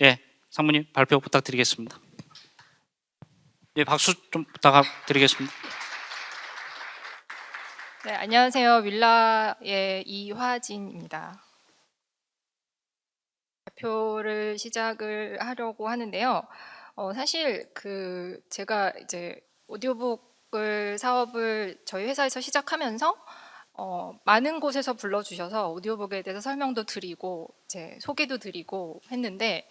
예, 상무님 발표 부탁드리겠습니다. 예, 박수 좀 부탁드리겠습니다. 네, 안녕하세요. 윌라의 이화진입니다. 발표를 시작을 하려고 하는데요. 어, 사실 그 제가 이제 오디오북을 사업을 저희 회사에서 시작하면서 어, 많은 곳에서 불러주셔서 오디오북에 대해서 설명도 드리고 이제 소개도 드리고 했는데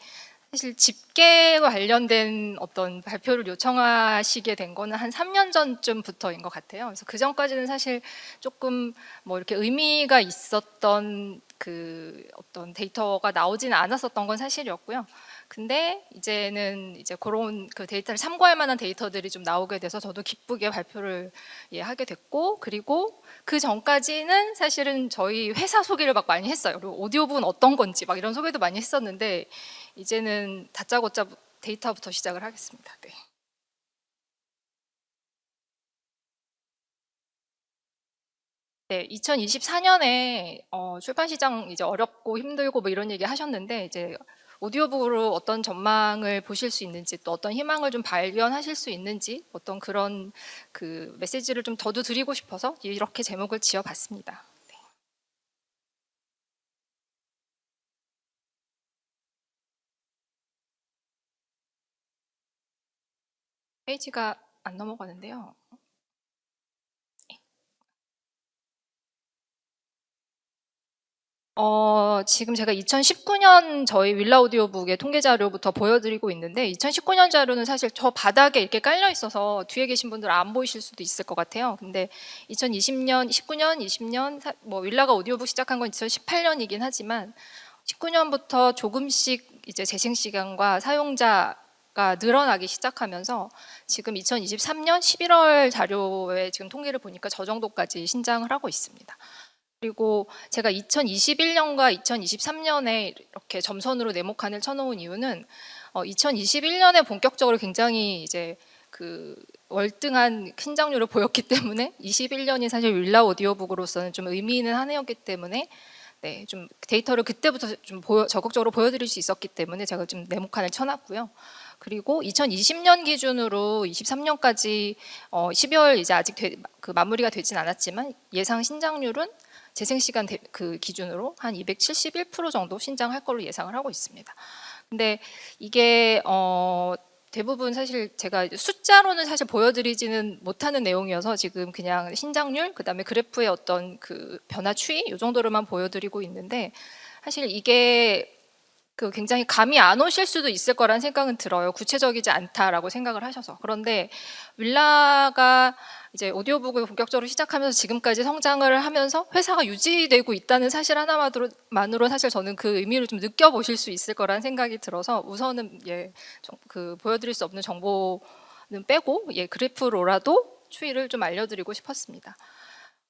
사실 집계와 관련된 어떤 발표를 요청하시게 된 거는 한 3년 전쯤부터인 것 같아요. 그래서 그 전까지는 사실 조금 뭐 이렇게 의미가 있었던 그 어떤 데이터가 나오지는 않았었던 건 사실이었고요. 근데 이제는 이제 그런 그 데이터를 참고할 만한 데이터들이 좀 나오게 돼서 저도 기쁘게 발표를 예, 하게 됐고 그리고 그 전까지는 사실은 저희 회사 소개를 막 많이 했어요. 그리고 오디오북은 어떤 건지 막 이런 소개도 많이 했었는데 이제는 다짜고짜 데이터부터 시작을 하겠습니다. 네. 네, 2024년에 어, 출판 시장 이제 어렵고 힘들고 뭐 이런 얘기 하셨는데 이제 오디오북으로 어떤 전망을 보실 수 있는지 또 어떤 희망을 좀 발견하실 수 있는지 어떤 그런 그 메시지를 좀 더도 드리고 싶어서 이렇게 제목을 지어봤습니다. 네. 페이지가 안 넘어가는데요. 어, 지금 제가 2019년 저희 윌라 오디오북의 통계 자료부터 보여드리고 있는데 2019년 자료는 사실 저 바닥에 이렇게 깔려 있어서 뒤에 계신 분들 안 보이실 수도 있을 것 같아요. 근데 2020년, 19년, 20년 사- 뭐 윌라가 오디오북 시작한 건 2018년이긴 하지만 19년부터 조금씩 이제 재생 시간과 사용자 가 늘어나기 시작하면서 지금 2023년 11월 자료에 지금 통계를 보니까 저 정도까지 신장을 하고 있습니다. 그리고 제가 2021년과 2023년에 이렇게 점선으로 네모칸을 쳐놓은 이유는 어, 2021년에 본격적으로 굉장히 이제 그 월등한 신장률을 보였기 때문에 21년이 사실 윌라 오디오북으로서는 좀 의미 있는 한 해였기 때문에 네, 좀 데이터를 그때부터 좀 보여, 적극적으로 보여드릴 수 있었기 때문에 제가 좀 네모칸을 쳐놨고요. 그리고 2020년 기준으로 23년까지 어, 12월 이제 아직 되, 그 마무리가 되진 않았지만 예상 신장률은 재생 시간 대- 그 기준으로 한 271% 정도 신장할 걸로 예상을 하고 있습니다. 근데 이게 어 대부분 사실 제가 숫자로는 사실 보여드리지는 못하는 내용이어서 지금 그냥 신장률 그다음에 그래프의 어떤 그 변화 추이 이 정도로만 보여드리고 있는데 사실 이게 그 굉장히 감이 안 오실 수도 있을 거란 생각은 들어요. 구체적이지 않다라고 생각을 하셔서. 그런데 윌라가 이제 오디오북을 본격적으로 시작하면서 지금까지 성장을 하면서 회사가 유지되고 있다는 사실 하나만으로 만으로 사실 저는 그 의미를 좀 느껴보실 수 있을 거란 생각이 들어서 우선은 예, 정- 그 보여드릴 수 없는 정보는 빼고 예, 그래프로라도 추이를 좀 알려드리고 싶었습니다.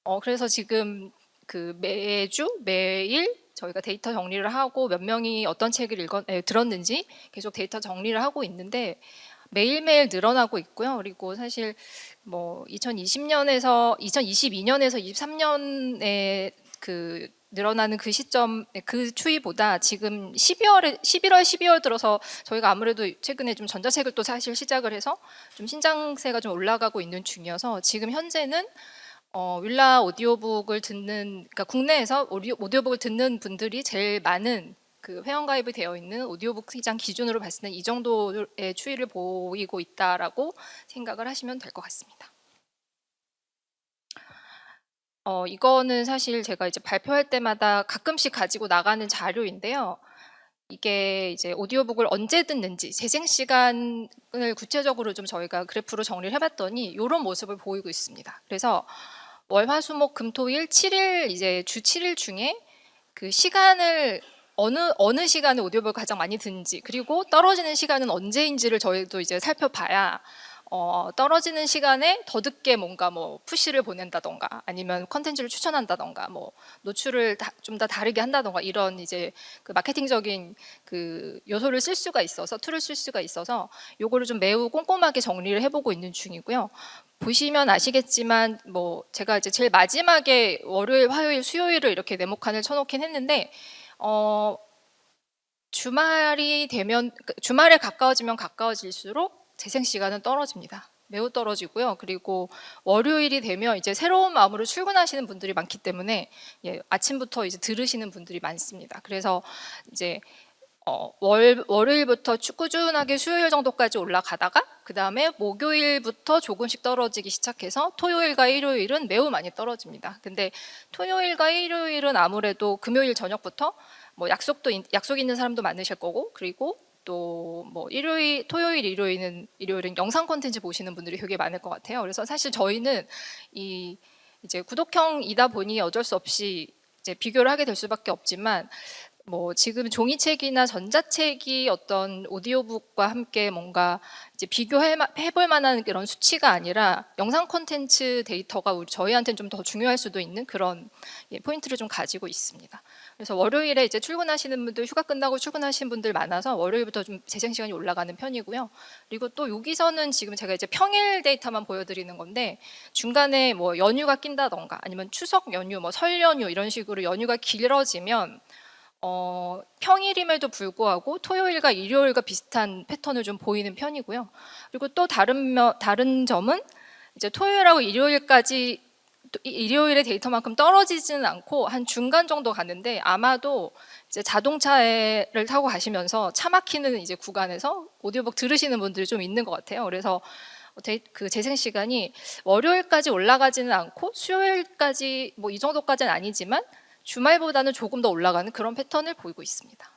어, 그래서 지금 그 매주 매일 저희가 데이터 정리를 하고 몇 명이 어떤 책을 읽었, 에, 들었는지 계속 데이터 정리를 하고 있는데 매일매일 늘어나고 있고요. 그리고 사실 뭐 2020년에서 2022년에서 23년에 그 늘어나는 그 시점 그 추이보다 지금 12월에 11월 12월 들어서 저희가 아무래도 최근에 좀 전자책을 또 사실 시작을 해서 좀 신장세가 좀 올라가고 있는 중이어서 지금 현재는 어, 윌라 오디오북을 듣는 그러니까 국내에서 오디오, 오디오북을 듣는 분들이 제일 많은 그 회원 가입이 되어 있는 오디오북 시장 기준으로 봤을 때 이 정도의 추이를 보이고 있다라고 생각을 하시면 될 것 같습니다. 어, 이거는 사실 제가 이제 발표할 때마다 가끔씩 가지고 나가는 자료인데요. 이게 이제 오디오북을 언제 듣는지 재생 시간을 구체적으로 좀 저희가 그래프로 정리를 해봤더니 이런 모습을 보이고 있습니다. 그래서 월, 화, 수, 목, 금, 토, 일 7일 이제 주 7일 중에 그 시간을 어느 어느 시간에 오디오북을 가장 많이 듣는지 그리고 떨어지는 시간은 언제인지를 저희도 이제 살펴봐야 어, 떨어지는 시간에 더 듣게 뭔가 뭐 푸시를 보낸다던가 아니면 컨텐츠를 추천한다던가 뭐 노출을 좀 더 다르게 한다던가 이런 이제 그 마케팅적인 그 요소를 쓸 수가 있어서 툴을 쓸 수가 있어서 요거를 좀 매우 꼼꼼하게 정리를 해보고 있는 중이고요. 보시면 아시겠지만 뭐 제가 이제 제일 마지막에 월요일, 화요일, 수요일을 이렇게 네모칸을 쳐놓긴 했는데 어 주말이 되면 그 주말에 가까워지면 가까워질수록 재생 시간은 떨어집니다. 매우 떨어지고요. 그리고 월요일이 되면 이제 새로운 마음으로 출근하시는 분들이 많기 때문에 예, 아침부터 이제 들으시는 분들이 많습니다. 그래서 이제 어, 월, 월요일부터 쭉 꾸준하게 수요일 정도까지 올라가다가 그 다음에 목요일부터 조금씩 떨어지기 시작해서 토요일과 일요일은 매우 많이 떨어집니다. 근데 토요일과 일요일은 아무래도 금요일 저녁부터 뭐 약속도 있- 약속 있는 사람도 많으실 거고 그리고 또 뭐 일요일, 토요일, 일요일은 일요일은 영상 콘텐츠 보시는 분들이 되게 많을 것 같아요. 그래서 사실 저희는 이 이제 구독형이다 보니 어쩔 수 없이 이제 비교를 하게 될 수밖에 없지만 뭐 지금 종이책이나 전자책이 어떤 오디오북과 함께 뭔가 이제 비교해 볼 만한 그런 수치가 아니라 영상 콘텐츠 데이터가 저희한테는 좀 더 중요할 수도 있는 그런 예, 포인트를 좀 가지고 있습니다. 그래서 월요일에 이제 출근하시는 분들 휴가 끝나고 출근하시는 분들 많아서 월요일부터 좀 재생 시간이 올라가는 편이고요. 그리고 또 여기서는 지금 제가 이제 평일 데이터만 보여드리는 건데 중간에 뭐 연휴가 낀다던가 아니면 추석 연휴, 뭐 설 연휴 이런 식으로 연휴가 길어지면 어, 평일임에도 불구하고 토요일과 일요일과 비슷한 패턴을 좀 보이는 편이고요. 그리고 또 다른 며, 다른 점은 이제 토요일하고 일요일까지 일요일의 데이터만큼 떨어지지는 않고 한 중간 정도 가는데 아마도 이제 자동차를 타고 가시면서 차 막히는 이제 구간에서 오디오북 들으시는 분들이 좀 있는 것 같아요. 그래서 데- 그 재생 시간이 월요일까지 올라가지는 않고 수요일까지 뭐 이 정도까지는 아니지만 주말보다는 조금 더 올라가는 그런 패턴을 보이고 있습니다.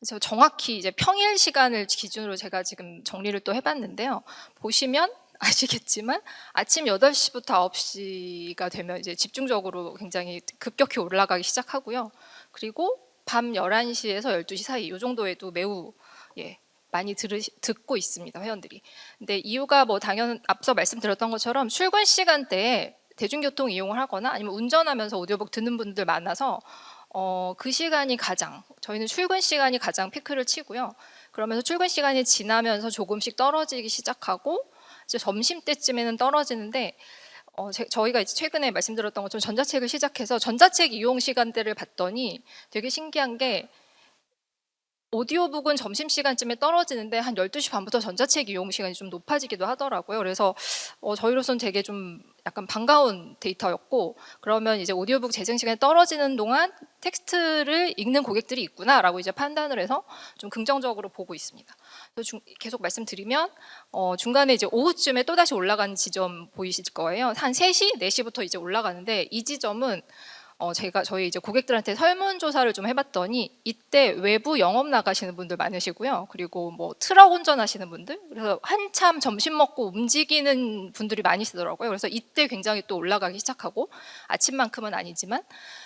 그래서 정확히 이제 평일 시간을 기준으로 제가 지금 정리를 또 해봤는데요. 보시면 아시겠지만 아침 8시부터 9시가 되면 이제 집중적으로 굉장히 급격히 올라가기 시작하고요. 그리고 밤 11시에서 12시 사이 이 정도에도 매우 예, 많이 들으, 듣고 있습니다 회원들이. 근데 이유가 뭐 당연 앞서 말씀드렸던 것처럼 출근 시간대에 대중교통 이용을 하거나 아니면 운전하면서 오디오북 듣는 분들 많아서 어, 그 시간이 가장 저희는 출근 시간이 가장 피크를 치고요. 그러면서 출근 시간이 지나면서 조금씩 떨어지기 시작하고 이제 점심 때쯤에는 떨어지는데 어, 제- 저희가 이제 최근에 말씀드렸던 것처럼 전자책을 시작해서 전자책 이용 시간대를 봤더니 되게 신기한 게 오디오북은 점심시간쯤에 떨어지는데 한 12시 반부터 전자책 이용 시간이 좀 높아지기도 하더라고요. 그래서 어, 저희로서는 되게 좀 약간 반가운 데이터였고 그러면 이제 오디오북 재생 시간이 떨어지는 동안 텍스트를 읽는 고객들이 있구나라고 이제 판단을 해서 좀 긍정적으로 보고 있습니다. 중- 계속 말씀드리면 어, 중간에 이제 오후쯤에 또 다시 올라가는 지점 보이실 거예요. 한 3시, 4시부터 이제 올라가는데 이 지점은 어, 제가 저희 이제 고객들한테 설문조사를 좀 해봤더니 이때 외부 영업 나가시는 분들 많으시고요. 그리고 뭐 트럭 운전하시는 분들, 그래서 한참 점심 먹고 움직이는 분들이 많으시더라고요. 그래서 이때 굉장히 또 올라가기 시작하고 아침만큼은 아니지만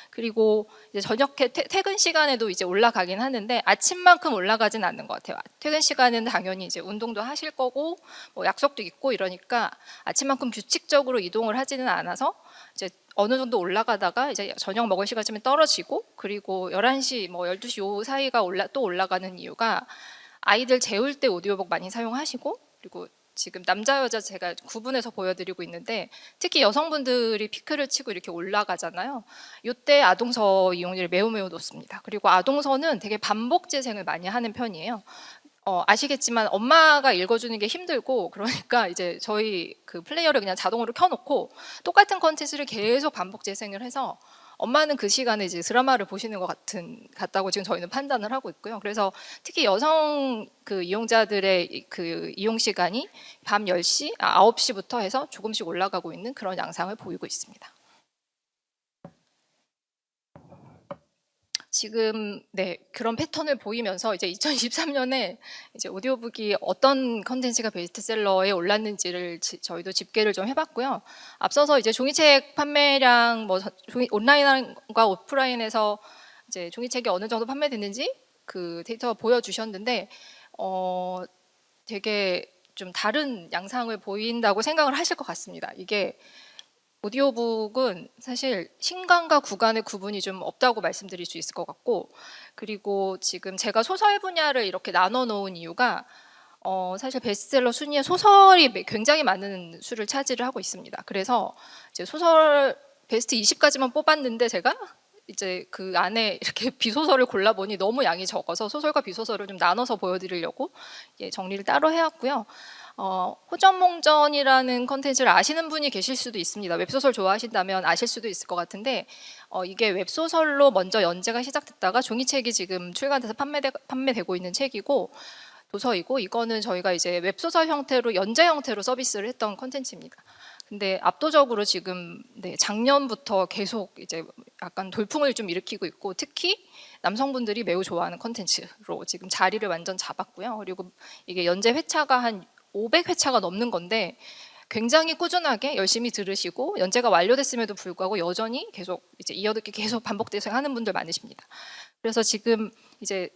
그리고 이제 저녁에 퇴- 퇴근 시간에도 이제 올라가긴 하는데 아침만큼 올라가진 않는 것 같아요. 퇴근 시간은 당연히 이제 운동도 하실 거고 뭐 약속도 있고 이러니까 아침만큼 규칙적으로 이동을 하지는 않아서 이제 어느 정도 올라가다가 이제 저녁 먹을 시간쯤에 떨어지고 그리고 11시 뭐 12시 요 사이가 올라 또 올라가는 이유가 아이들 재울 때 오디오북 많이 사용하시고 그리고 지금 남자 여자 제가 구분해서 보여드리고 있는데 특히 여성분들이 피크를 치고 이렇게 올라가잖아요. 이때 아동서 이용률이 매우 매우 높습니다. 그리고 아동서는 되게 반복 재생을 많이 하는 편이에요. 어, 아시겠지만 엄마가 읽어주는 게 힘들고 그러니까 이제 저희 그 플레이어를 그냥 자동으로 켜놓고 똑같은 컨텐츠를 계속 반복 재생을 해서 엄마는 그 시간에 이제 드라마를 보시는 것 같은 같다고 지금 저희는 판단을 하고 있고요. 그래서 특히 여성 그 이용자들의 이- 그 이용 시간이 밤 10시, 아, 9시부터 해서 조금씩 올라가고 있는 그런 양상을 보이고 있습니다. 지금 네 그런 패턴을 보이면서 이제 2023년에 이제 오디오북이 어떤 컨텐츠가 베스트셀러에 올랐는지를 지- 저희도 집계를 좀 해봤고요. 앞서서 이제 종이책 판매량 뭐 저- 종이, 온라인과 오프라인에서 이제 종이책이 어느 정도 판매됐는지 그 데이터 보여주셨는데 어 되게 좀 다른 양상을 보인다고 생각을 하실 것 같습니다. 이게 오디오북은 사실 신간과 구간의 구분이 좀 없다고 말씀드릴 수 있을 것 같고 그리고 지금 제가 소설 분야를 이렇게 나눠 놓은 이유가 어, 사실 베스트셀러 순위에 소설이 매- 굉장히 많은 수를 차지를 하고 있습니다. 그래서 이제 소설 베스트 20까지만 뽑았는데 제가 이제 그 안에 이렇게 비소설을 골라보니 너무 양이 적어서 소설과 비소설을 좀 나눠서 보여드리려고 예, 정리를 따로 해왔고요. 어, 호전몽전이라는 컨텐츠를 아시는 분이 계실 수도 있습니다. 웹소설 좋아하신다면 아실 수도 있을 것 같은데 어, 이게 웹소설로 먼저 연재가 시작됐다가 종이책이 지금 출간돼서 판매되, 판매되고 있는 책이고 도서이고 이거는 저희가 이제 웹소설 형태로 연재 형태로 서비스를 했던 컨텐츠입니다. 근데 압도적으로 지금 네, 작년부터 계속 이제 약간 돌풍을 좀 일으키고 있고 특히 남성분들이 매우 좋아하는 컨텐츠로 지금 자리를 완전 잡았고요. 그리고 이게 연재 회차가 한 500회차가 넘는 건데 굉장히 꾸준하게 열심히 들으시고 연재가 완료됐음에도 불구하고 여전히 계속 이제 이어듣기 계속 반복돼서 하는 분들 많으십니다. 그래서 지금 이제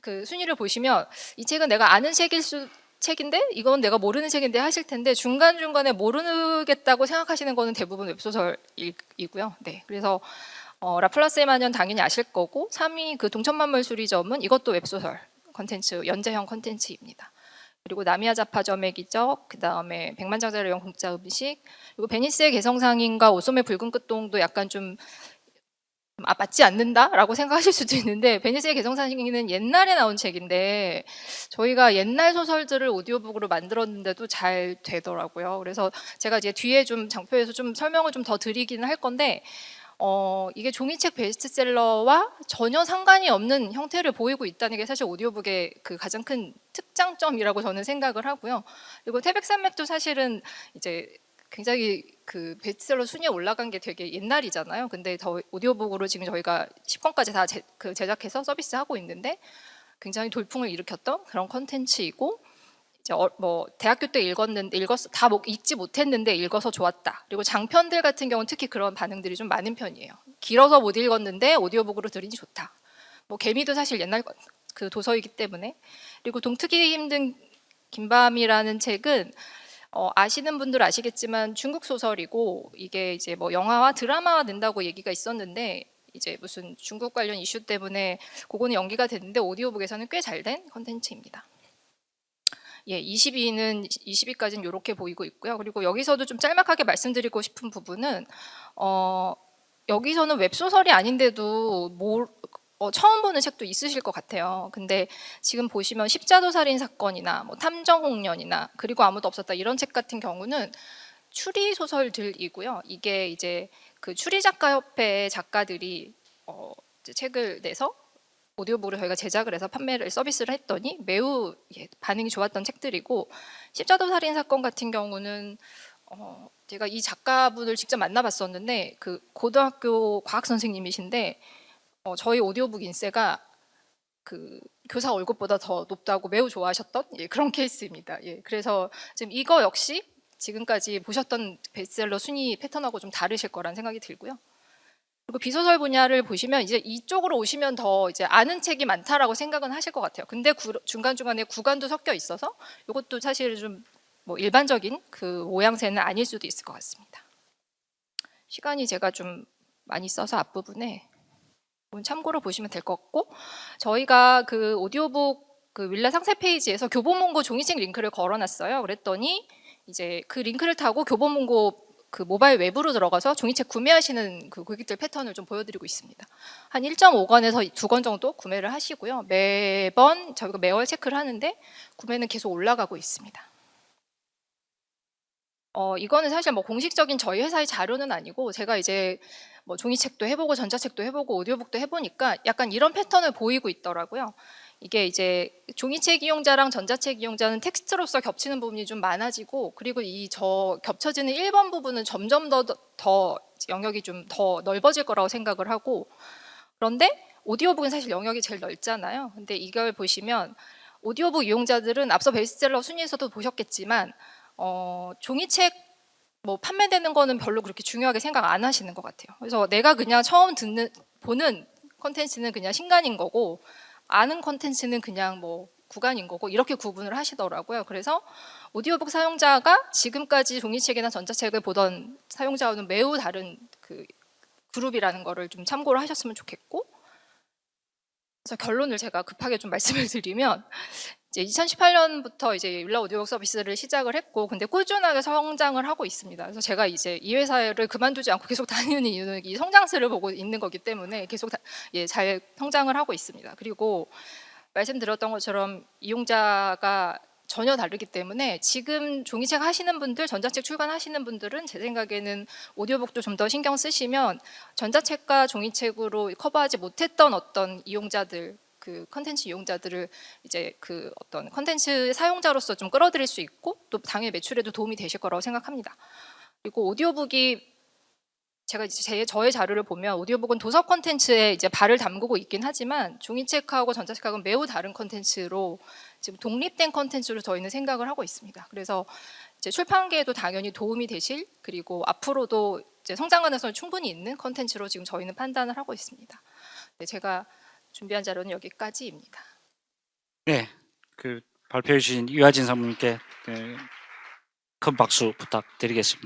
그 순위를 보시면 이 책은 내가 아는 책일 수 책인데 이건 내가 모르는 책인데 하실 텐데 중간 중간에 모르겠다고 생각하시는 거는 대부분 웹소설이고요. 네, 그래서 어, 라플라스의 마녀는 당연히 아실 거고 3위 그 동천만물 수리점은 이것도 웹소설 컨텐츠 연재형 컨텐츠입니다. 그리고 나미야 자파점의 기적, 그 다음에 백만장자를 위한 공짜 음식, 그리고 베니스의 개성상인과 오솜의 붉은 끝동도 약간 좀 아, 맞지 않는다라고 생각하실 수도 있는데 베니스의 개성상인은 옛날에 나온 책인데 저희가 옛날 소설들을 오디오북으로 만들었는데도 잘 되더라고요. 그래서 제가 이제 뒤에 좀 장표에서 좀 설명을 좀 더 드리기는 할 건데 어, 이게 종이책 베스트셀러와 전혀 상관이 없는 형태를 보이고 있다는 게 사실 오디오북의 그 가장 큰 특장점이라고 저는 생각을 하고요. 그리고 태백산맥도 사실은 이제 굉장히 그 베스트셀러 순위에 올라간 게 되게 옛날이잖아요. 근데 더 오디오북으로 지금 저희가 10권까지 다 제, 그 제작해서 서비스하고 있는데 굉장히 돌풍을 일으켰던 그런 컨텐츠이고 이제 어, 뭐 대학교 때 읽었는데 읽었 다 못- 읽지 못했는데 읽어서 좋았다. 그리고 장편들 같은 경우는 특히 그런 반응들이 좀 많은 편이에요. 길어서 못 읽었는데 오디오북으로 들으니 좋다. 뭐 개미도 사실 옛날 거- 그 도서이기 때문에 그리고 동트기 힘든 긴밤이라는 책은 어, 아시는 분들 아시겠지만 중국 소설이고 이게 이제 뭐 영화와 드라마가 된다고 얘기가 있었는데 이제 무슨 중국 관련 이슈 때문에 그거는 연기가 됐는데 오디오북에서는 꽤 잘 된 컨텐츠입니다. 예, 22는 20위까지는 이렇게 보이고 있고요. 그리고 여기서도 좀 짤막하게 말씀드리고 싶은 부분은 어, 여기서는 웹 소설이 아닌데도 뭐, 어, 처음 보는 책도 있으실 것 같아요. 근데 지금 보시면 십자도 살인 사건이나 뭐 탐정 홍련이나 그리고 아무도 없었다 이런 책 같은 경우는 추리 소설들이고요. 이게 이제 그 추리 작가 협회 작가들이 어, 이제 책을 내서 오디오북으로 저희가 제작을 해서 판매를 서비스를 했더니 매우 예, 반응이 좋았던 책들이고 십자도 살인 사건 같은 경우는 어, 제가 이 작가분을 직접 만나봤었는데 그 고등학교 과학 선생님이신데 어, 저희 오디오북 인세가 그 교사 월급보다 더 높다고 매우 좋아하셨던 예, 그런 케이스입니다. 예, 그래서 지금 이거 역시 지금까지 보셨던 베스트셀러 순위 패턴하고 좀 다르실 거란 생각이 들고요. 그리고 비소설 분야를 보시면 이제 이쪽으로 오시면 더 이제 아는 책이 많다라고 생각은 하실 것 같아요. 근데 중간 중간에 구간도 섞여 있어서 이것도 사실 좀 뭐 일반적인 그 모양새는 아닐 수도 있을 것 같습니다. 시간이 제가 좀 많이 써서 앞부분에 참고로 보시면 될 것 같고 저희가 그 오디오북 그 윌라 상세 페이지에서 교보문고 종이책 링크를 걸어놨어요. 그랬더니 이제 그 링크를 타고 교보문고 그 모바일 웹으로 들어가서 종이책 구매하시는 그 고객들 패턴을 좀 보여드리고 있습니다. 한 1.5권에서 2권 정도 구매를 하시고요. 매번 저희가 매월 체크를 하는데 구매는 계속 올라가고 있습니다. 어, 이거는 사실 뭐 공식적인 저희 회사의 자료는 아니고 제가 이제 뭐 종이책도 해보고 전자책도 해보고 오디오북도 해보니까 약간 이런 패턴을 보이고 있더라고요. 이게 이제 종이책 이용자랑 전자책 이용자는 텍스트로서 겹치는 부분이 좀 많아지고 그리고 이 저 겹쳐지는 1번 부분은 점점 더, 더 영역이 좀 더 넓어질 거라고 생각을 하고 그런데 오디오북은 사실 영역이 제일 넓잖아요. 근데 이걸 보시면 오디오북 이용자들은 앞서 베스트셀러 순위에서도 보셨겠지만 어, 종이책 뭐 판매되는 거는 별로 그렇게 중요하게 생각 안 하시는 것 같아요. 그래서 내가 그냥 처음 듣는 보는 컨텐츠는 그냥 신간인 거고 아는 컨텐츠는 그냥 뭐 구간인 거고 이렇게 구분을 하시더라고요. 그래서 오디오북 사용자가 지금까지 종이책이나 전자책을 보던 사용자와는 매우 다른 그 그룹이라는 거를 좀 참고를 하셨으면 좋겠고 그래서 결론을 제가 급하게 좀 말씀을 드리면 이제 2018년부터 이제 윌라 오디오 서비스를 시작을 했고, 근데 꾸준하게 성장을 하고 있습니다. 그래서 제가 이제 이 회사를 그만두지 않고 계속 다니는 이유는 이 성장세를 보고 있는 거기 때문에 계속 다, 예, 잘 성장을 하고 있습니다. 그리고 말씀드렸던 것처럼 이용자가 전혀 다르기 때문에 지금 종이책 하시는 분들, 전자책 출간하시는 분들은 제 생각에는 오디오북도 좀 더 신경 쓰시면 전자책과 종이책으로 커버하지 못했던 어떤 이용자들 그 컨텐츠 이용자들을 이제 그 어떤 컨텐츠 사용자로서 좀 끌어들일 수 있고 또 당일 매출에도 도움이 되실 거라고 생각합니다. 그리고 오디오북이 제가 이제 제 저의 자료를 보면 오디오북은 도서 컨텐츠에 이제 발을 담그고 있긴 하지만 종이책하고 전자책하고는 매우 다른 컨텐츠로 지금 독립된 컨텐츠로 저희는 생각을 하고 있습니다. 그래서 이제 출판계에도 당연히 도움이 되실 그리고 앞으로도 이제 성장 가능성이 충분히 있는 컨텐츠로 지금 저희는 판단을 하고 있습니다. 네, 제가 준비한 자료는 여기까지입니다. 네, 그 발표해 주신 이화진 사모님께 네, 큰 박수 부탁드리겠습니다.